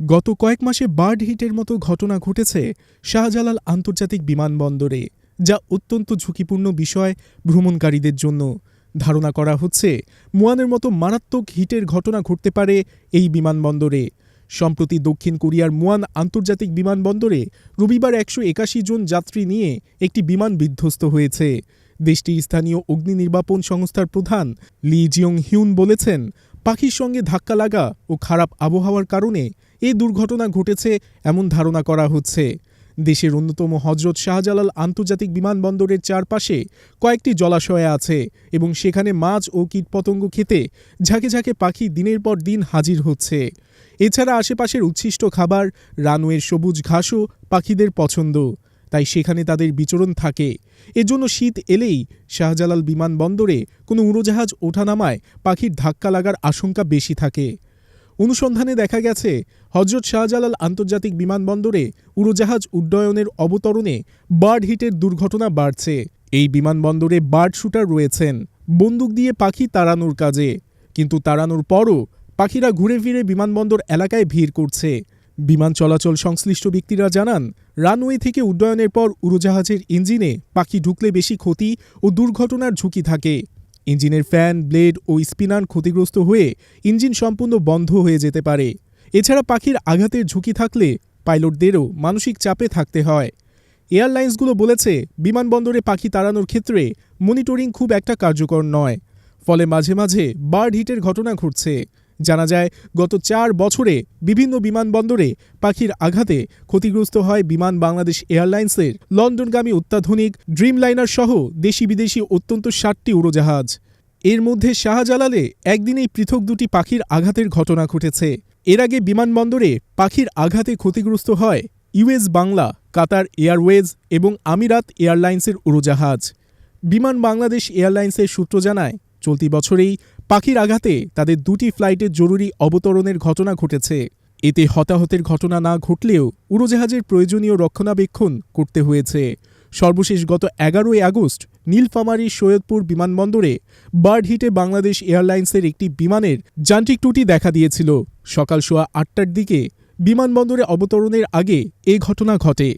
গত কয়েক মাসে বার্ড হিটের মতো ঘটনা ঘটেছে শাহজালাল আন্তর্জাতিক বিমানবন্দরে, যা অত্যন্ত ঝুঁকিপূর্ণ বিষয় ভ্রমণকারীদের জন্য। ধারণা করা হচ্ছে, মুয়ানের মতো মারাত্মক হিটের ঘটনা ঘটতে পারে এই বিমানবন্দরে। সম্প্রতি দক্ষিণ কোরিয়ার মুয়ান আন্তর্জাতিক বিমানবন্দরে রবিবার একশো একাশি জন যাত্রী নিয়ে একটি বিমান বিধ্বস্ত হয়েছে। দেশটির স্থানীয় অগ্নি নির্বাপন সংস্থার প্রধান লি জিয়ং হিউন বলেছেন পাখির সঙ্গে ধাক্কা লাগা ও খারাপ আবহাওয়ার কারণে এই দুর্ঘটনা ঘটেছে এমন ধারণা করা হচ্ছে। দেশের অন্যতম হজরত শাহজালাল আন্তর্জাতিক বিমানবন্দরের চারপাশে কয়েকটি জলাশয় আছে এবং সেখানে মাছ ও কীটপতঙ্গ খেতে ঝাঁকে ঝাঁকে পাখি দিনের পর দিন হাজির হচ্ছে। এছাড়া আশেপাশের উচ্ছিষ্ট খাবার, রানওয়ের সবুজ ঘাসও পাখিদের পছন্দ। তাই সেখানে তাদের বিচরণ থাকে। এজন্য শীত এলেই শাহজালাল বিমানবন্দরে কোনো উড়োজাহাজ ওঠানামায় পাখির ধাক্কা লাগার আশঙ্কা বেশি থাকে। অনুসন্ধানে দেখা গেছে, হজরত শাহজালাল আন্তর্জাতিক বিমানবন্দরে উড়োজাহাজ উড্ডয়নের অবতরণে বার্ড হিটের দুর্ঘটনা বাড়ছে। এই বিমানবন্দরে বার্ড শুটার রয়েছেন। বন্দুক দিয়ে পাখি তাড়ানোর কাজে। কিন্তু তাড়ানোর পরও পাখিরা ঘুরে ফিরে বিমানবন্দর এলাকায় ভিড় করছে। বিমান চলাচল সংশ্লিষ্ট ব্যক্তিরা জানান, রানওয়ে থেকে উড্ডয়নের পর উড়োজাহাজের ইঞ্জিনে পাখি ঢুকলে বেশি ক্ষতি ও দুর্ঘটনার ঝুঁকি থাকে। ইঞ্জিনের ফ্যান, ব্লেড ও স্পিনার ক্ষতিগ্রস্ত হয়ে ইঞ্জিন সম্পূর্ণ বন্ধ হয়ে যেতে পারে। এছাড়া পাখির আঘাতের ঝুঁকি থাকলে পাইলটদেরও মানসিক চাপে থাকতে হয়। এয়ারলাইন্সগুলো বলেছে, বিমানবন্দরে পাখি তাড়ানোর ক্ষেত্রে মনিটরিং খুব একটা কার্যকর নয়। ফলে মাঝে মাঝে বার্ড হিটের ঘটনা ঘটছে। জানা যায়, গত চার বছরে বিভিন্ন বিমানবন্দরে পাখির আঘাতে ক্ষতিগ্রস্ত হয় বিমান বাংলাদেশ এয়ারলাইন্সের লন্ডনগামী অত্যাধুনিক ড্রিমলাইনার সহ দেশি বিদেশি অত্যন্ত ষাটটি উড়োজাহাজ। এর মধ্যে শাহজালালে একদিনেই পৃথক দুটি পাখির আঘাতের ঘটনা ঘটেছে। এর আগে বিমানবন্দরে পাখির আঘাতে ক্ষতিগ্রস্ত হয় ইউএস বাংলা, কাতার এয়ারওয়েজ এবং আমিরাত এয়ারলাইন্সের উড়োজাহাজ। বিমান বাংলাদেশ এয়ারলাইন্সের সূত্র জানায়, চলতি বছরেই পাখির আঘাতে তাদের দুটি ফ্লাইটের জরুরি অবতরণের ঘটনা ঘটেছে। এতে হতাহতের ঘটনা না ঘটলেও উড়োজাহাজের প্রয়োজনীয় রক্ষণাবেক্ষণ করতে হয়েছে। সর্বশেষ গত এগারোই আগস্ট নীলফামারীর সৈয়দপুর বিমানবন্দরে বার্ড হিটে বাংলাদেশ এয়ারলাইন্সের একটি বিমানের যান্ত্রিক ত্রুটি দেখা দিয়েছিল। সকাল সোয়া আটটার দিকে বিমানবন্দরে অবতরণের আগে এ ঘটনা ঘটে।